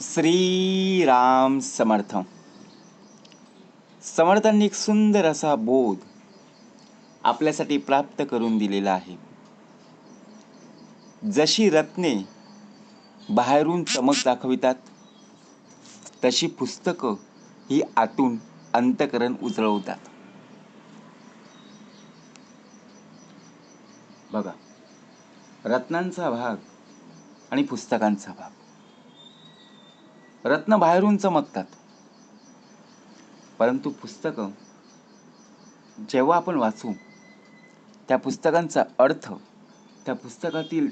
श्रीराम समर्थ. समर्थांनी एक सुंदर असा बोध आपल्यासाठी प्राप्त करून दिलेला आहे. जशी रत्ने बाहेरून चमक दाखवितात तशी पुस्तकं ही आतून अंतकरण उजळवतात. बघा रत्नांचा भाग आणि पुस्तकांचा भाग. रत्न बाहेरून चमकतात. परंतु पुस्तकं जेव्हा आपण वाचू त्या पुस्तकांचा अर्थ त्या पुस्तकातील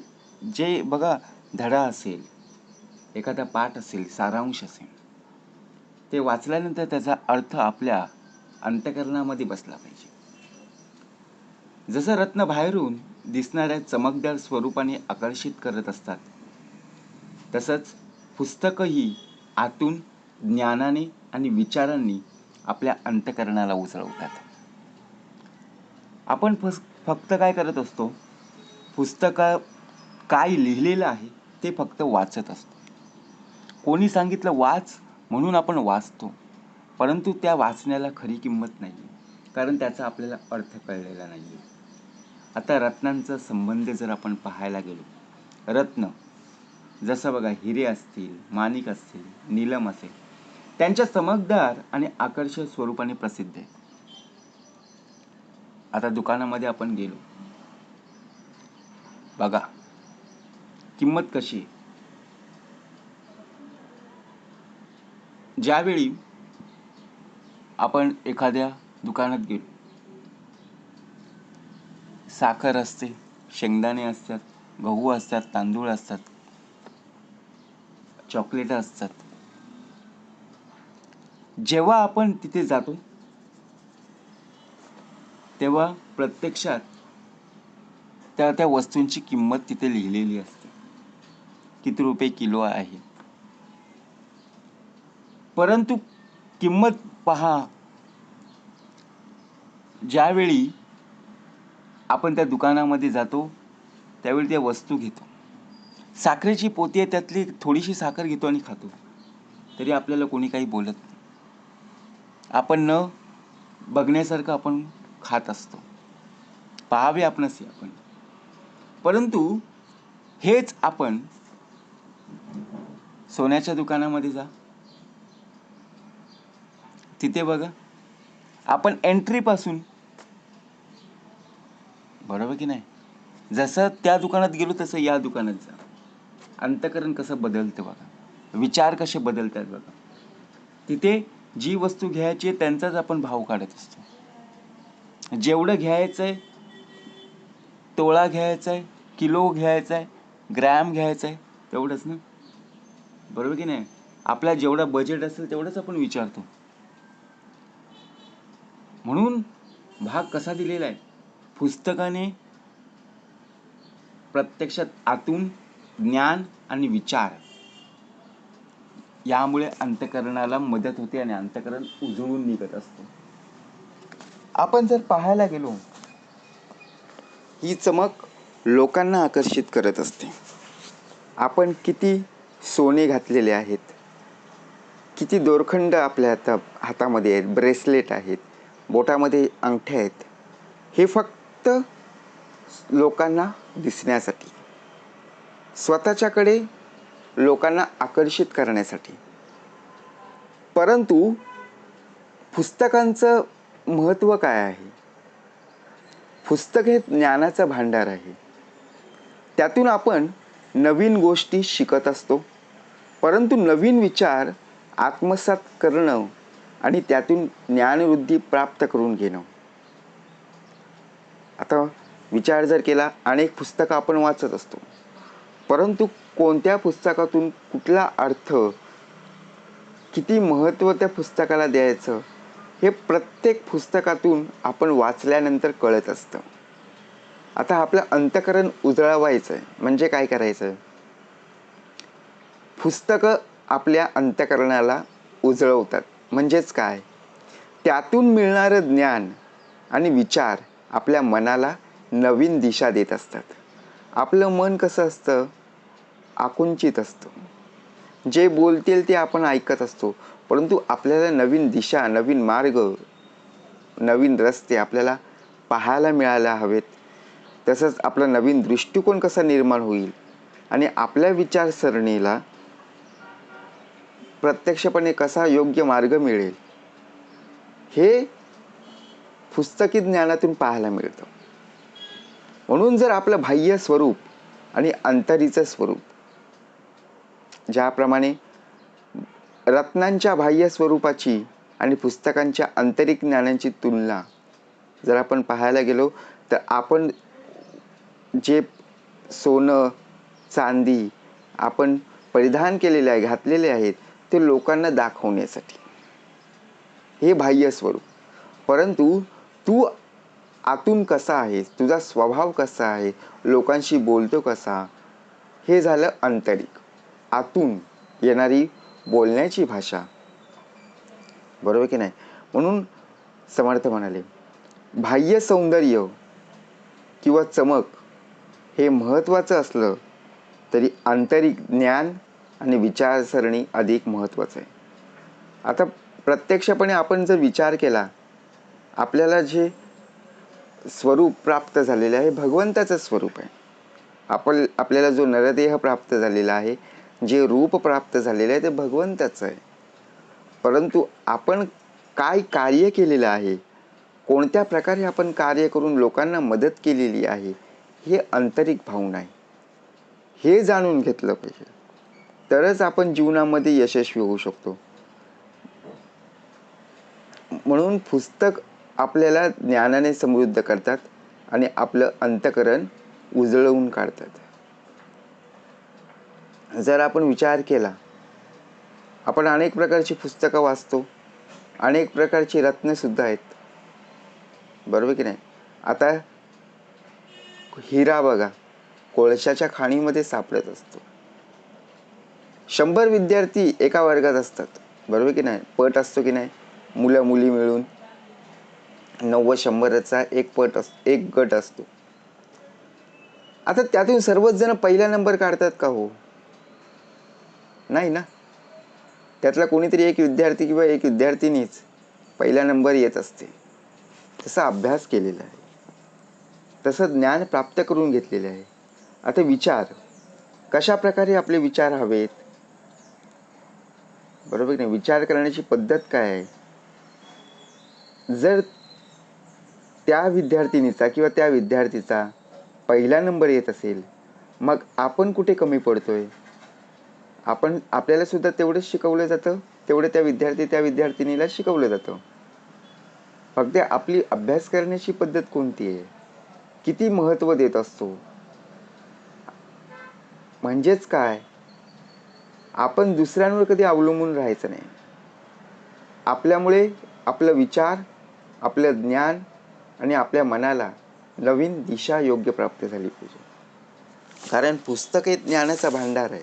जे बघा धडा असेल एखादा पाठ असेल सारांश असेल ते वाचल्यानंतर त्याचा अर्थ आपल्या अंतकरणामध्ये बसला पाहिजे. जसं रत्न बाहेरून दिसणाऱ्या चमकदार स्वरूपाने आकर्षित करत असतात तसंच पुस्तकंही आतून ज्ञानाने आणि विचारांनी आपल्या अंतकरणाला उचलवतात आपण फस फक्त काय करत असतो? पुस्तकं काय लिहिलेलं आहे ते फक्त वाचत असतो. कोणी सांगितलं वाच म्हणून आपण वाचतो परंतु त्या वाचण्याला खरी किंमत नाही कारण त्याचा आपल्याला अर्थ कळलेला नाही आहे आता रत्नांचा संबंध जर आपण पाहायला गेलो रत्न जसं बघा हिरे असतील माणिक असतील नीलम असेल त्यांच्या चमकदार आणि आकर्षक स्वरूपाने प्रसिद्ध आहे आता दुकानामध्ये आपण गेलो. बघा किंमत कशी आहे? ज्यावेळी आपण एखाद्या दुकानात गेलो साखर असते शेंगदाणे असतात गहू असतात तांदूळ असतात चॉकलेट असतात. जेव्हा आपण तिथे जातो तेव्हा प्रत्यक्षात त्या त्या वस्तूंची किंमत तिथे लिहिलेली असते. किती रुपये किलो आहे. परंतु किंमत पहा. ज्यावेळी आपण त्या दुकानामध्ये जातो त्यावेळी त्या वस्तू घेतो. साखरेची पोती आहे त्यातली थोडीशी साखर घेतो आणि खातो. तरी आपल्याला कोणी काही बोलत नाही. आपण न बघण्यासारखं आपण खात असतो. पाहावे आपणच आपण. परंतु हेच आपण सोन्याच्या दुकानामध्ये जा. तिथे बघा. आपण एंट्रीपासून बरोबर की नाही? जसं त्या दुकानात गेलो तसं या दुकानात जा. अंतकरण कसं बदलतं बघा. विचार कसे बदलतात बघा. तिथे जी वस्तू घ्यायची आहे त्यांचाच आपण भाव काढत असतो. जेवढं घ्यायचं आहे तोळा घ्यायचा आहे किलो घ्यायचा आहे ग्रॅम घ्यायचा आहे तेवढंच ना? बरोबर की नाही? आपला जेवढा बजेट असेल तेवढंच आपण विचारतो. म्हणून भाग कसा दिलेला आहे? पुस्तकाने प्रत्यक्षात आतून ज्ञान आणि विचार. यामुळे अंतकरणाला मदत होते आणि अंतकरण उजळून निघत असतो. आपण जर पाहायला गेलो ही चमक लोकांना आकर्षित करत असते. आपण किती सोने घातलेले आहेत किती दोरखंड आपल्या हाता हातामध्ये आहेत ब्रेसलेट आहेत बोटामध्ये अंगठ्या आहेत हे फक्त लोकांना दिसण्यासाठी. स्वतःच्याकडे लोकांना आकर्षित करण्यासाठी. परंतु पुस्तकांचं महत्त्व काय आहे? पुस्तक हे ज्ञानाचं भांडार आहे. त्यातून आपण नवीन गोष्टी शिकत असतो. परंतु नवीन विचार आत्मसात करणं आणि त्यातून ज्ञानवृद्धी प्राप्त करून घेणं. आता विचार जर केला अनेक पुस्तकं आपण वाचत असतो. परंतु कोणत्या पुस्तकातून कुठला अर्थ किती महत्त्व त्या पुस्तकाला द्यायचं हे प्रत्येक पुस्तकातून आपण वाचल्यानंतर कळत असतं. आता आपलं अंतकरण उजळवायचं आहे म्हणजे काय करायचं पुस्तकं आपल्या अंतकरणाला उजळवतात. म्हणजेच काय? त्यातून मिळणारं ज्ञान आणि विचार आपल्या मनाला नवीन दिशा देत असतात. आपलं मन कसं असतं? आकुंचित असतं. जे बोलतील ते आपण ऐकत असतो. परंतु आपल्याला नवीन दिशा नवीन मार्ग नवीन रस्ते आपल्याला पाहायला मिळायला हवेत. तसंच आपला नवीन दृष्टिकोन कसा निर्माण होईल? आणि आपल्या विचारसरणीला प्रत्यक्षपणे कसा योग्य मार्ग मिळेल? हे पुस्तकी ज्ञानातून पाहायला मिळतं. म्हणून जर आपलं बाह्य स्वरूप आणि अंतरीचं स्वरूप ज्याप्रमाणे रत्नांच्या बाह्य स्वरूपाची आणि पुस्तकांच्या आंतरिक ज्ञानांची तुलना जर आपण पाहायला गेलो तर आपण जे सोनं चांदी आपण परिधान केलेले आहे घातलेले आहेत ते लोकांना दाखवण्यासाठी. हे बाह्य स्वरूप. परंतु तू आतून कसा आहेस तुझा स्वभाव कसा आहे? लोकांशी बोलतो कसा? हे झालं आंतरिक. आतून येणारी बोलण्याची भाषा. बरोबर की नाही? म्हणून समर्थ म्हणाले बाह्य सौंदर्य किंवा चमक हे महत्त्वाचं असलं तरी आंतरिक ज्ञान आणि विचारसरणी अधिक महत्त्वाचं आहे. आता प्रत्यक्षपणे आपण जर विचार केला आपल्याला जे स्वरूप प्राप्त झालेलं आहे भगवंताचं स्वरूप आहे. आपण आपल्याला जो नरदेह प्राप्त झालेला आहे जे रूप प्राप्त झालेलं आहे ते भगवंताचं आहे. परंतु आपण काय कार्य केलेलं आहे कोणत्या प्रकारे आपण कार्य करून लोकांना मदत केलेली आहे हे आंतरिक भावना आहे. हे जाणून घेतलं पाहिजे. तरच आपण जीवनामध्ये यशस्वी होऊ शकतो. म्हणून पुस्तक आपल्याला ज्ञानाने समृद्ध करतात आणि आपलं अंतकरण उजळवून काढतात. जर आपण विचार केला आपण अनेक प्रकारची पुस्तकं वाचतो अनेक प्रकारची रत्नसुद्धा आहेत. बरोबर की नाही? आता हिरा बघा कोळशाच्या खाणीमध्ये सापडत असतो. शंभर विद्यार्थी एका वर्गात असतात. बरोबर की नाही? पट असतो की नाही? मुलं मुली मिळून. नव्वद शंभरचा एक पट अस एक गट असतो. आता त्यातून सर्वच जण पहिला नंबर काढतात का हो? नाही ना? त्यातला कोणीतरी एक विद्यार्थी किंवा एक विद्यार्थिनीच पहिला नंबर येत असते. तसा अभ्यास केलेला आहे. तसं ज्ञान प्राप्त करून घेतलेले आहे. आता विचार. कशा प्रकारे आपले विचार हवेत? बरोबर नाही? विचार करण्याची पद्धत काय आहे? जर त्या विद्यार्थिनीचा किंवा त्या विद्यार्थीचा पहिला नंबर येत असेल मग आपण कुठे कमी पडतोय? आपण आपल्याला सुद्धा तेवढंच शिकवलं जातं तेवढं त्या विद्यार्थी त्या विद्यार्थिनीला शिकवलं जातं. फक्त आपली अभ्यास करण्याची पद्धत कोणती आहे? किती महत्त्व देत असतो? म्हणजेच काय? आपण दुसऱ्यांवर कधी अवलंबून राहायचं नाही. आपल्यामुळे आपलं विचार आपलं ज्ञान आणि आपल्या मनाला नवीन दिशा योग्य प्राप्त झाली पाहिजे. कारण पुस्तक हे ज्ञानाचा भांडार आहे.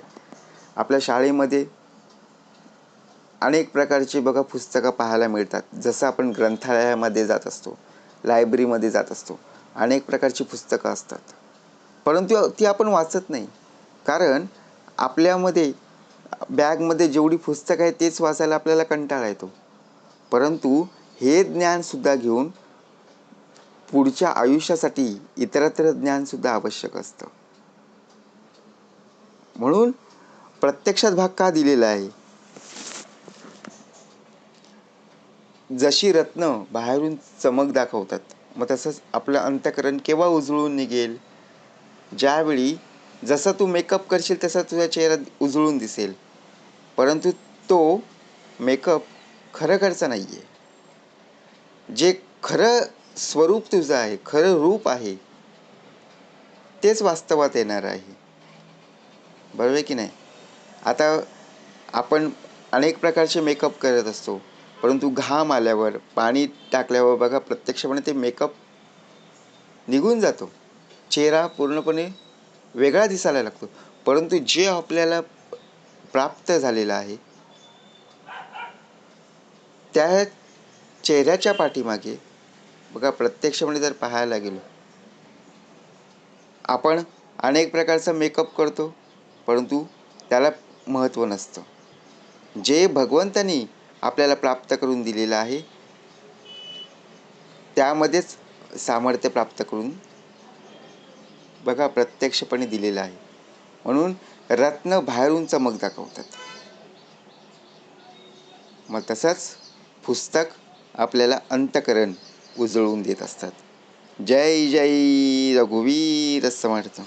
आपल्या शाळेमध्ये अनेक प्रकारची बघा पुस्तकं पाहायला मिळतात. जसं आपण ग्रंथालयामध्ये जात असतो लायब्ररीमध्ये जात असतो अनेक प्रकारची पुस्तकं असतात. परंतु ती आपण वाचत नाही. कारण आपल्यामध्ये बॅगमध्ये जेवढी पुस्तकं आहेत तेच वाचायला आपल्याला कंटाळा येतो. परंतु हे ज्ञानसुद्धा घेऊन पुढच्या आयुष्यासाठी इतरत्र ज्ञानसुद्धा आवश्यक असतं. म्हणून प्रत्यक्षात भाग का दिलेला आहे? जशी रत्न बाहेरून चमक दाखवतात मग तसंच आपलं अंतकरण केव्हा उजळून निघेल? ज्यावेळी जसं तू मेकअप करशील तसा तुझा चेहरा उजळून दिसेल. परंतु तो मेकअप खरं नाही आहे जे खरं स्वरूप तुझं आहे खरं रूप आहे. तेच वास्तवात येणार आहे. बरोबर की नाही? आता आपण अनेक प्रकारचे मेकअप करत असतो परंतु घाम आल्यावर पाणी टाकल्यावर बघा प्रत्यक्षपणे ते मेकअप निघून जातो. चेहरा पूर्णपणे वेगळा दिसायला लागतो. परंतु जे आपल्याला प्राप्त झालेलं आहे त्या चेहऱ्याच्या पाठीमागे बघा प्रत्यक्षपणे जर पाहायला गेलो आपण अनेक प्रकारचा मेकअप करतो परंतु त्याला महत्त्व नसतं. जे भगवंतानी आपल्याला प्राप्त करून दिलेलं आहे त्यामध्येच सामर्थ्य प्राप्त करून बघा प्रत्यक्षपणे दिलेलं आहे. म्हणून रत्न बाहेरून चमक दाखवतात. मग तसंच पुस्तक आपल्याला अंतकरण उजळून देत असतात. जय जय रघुवीर समर्थ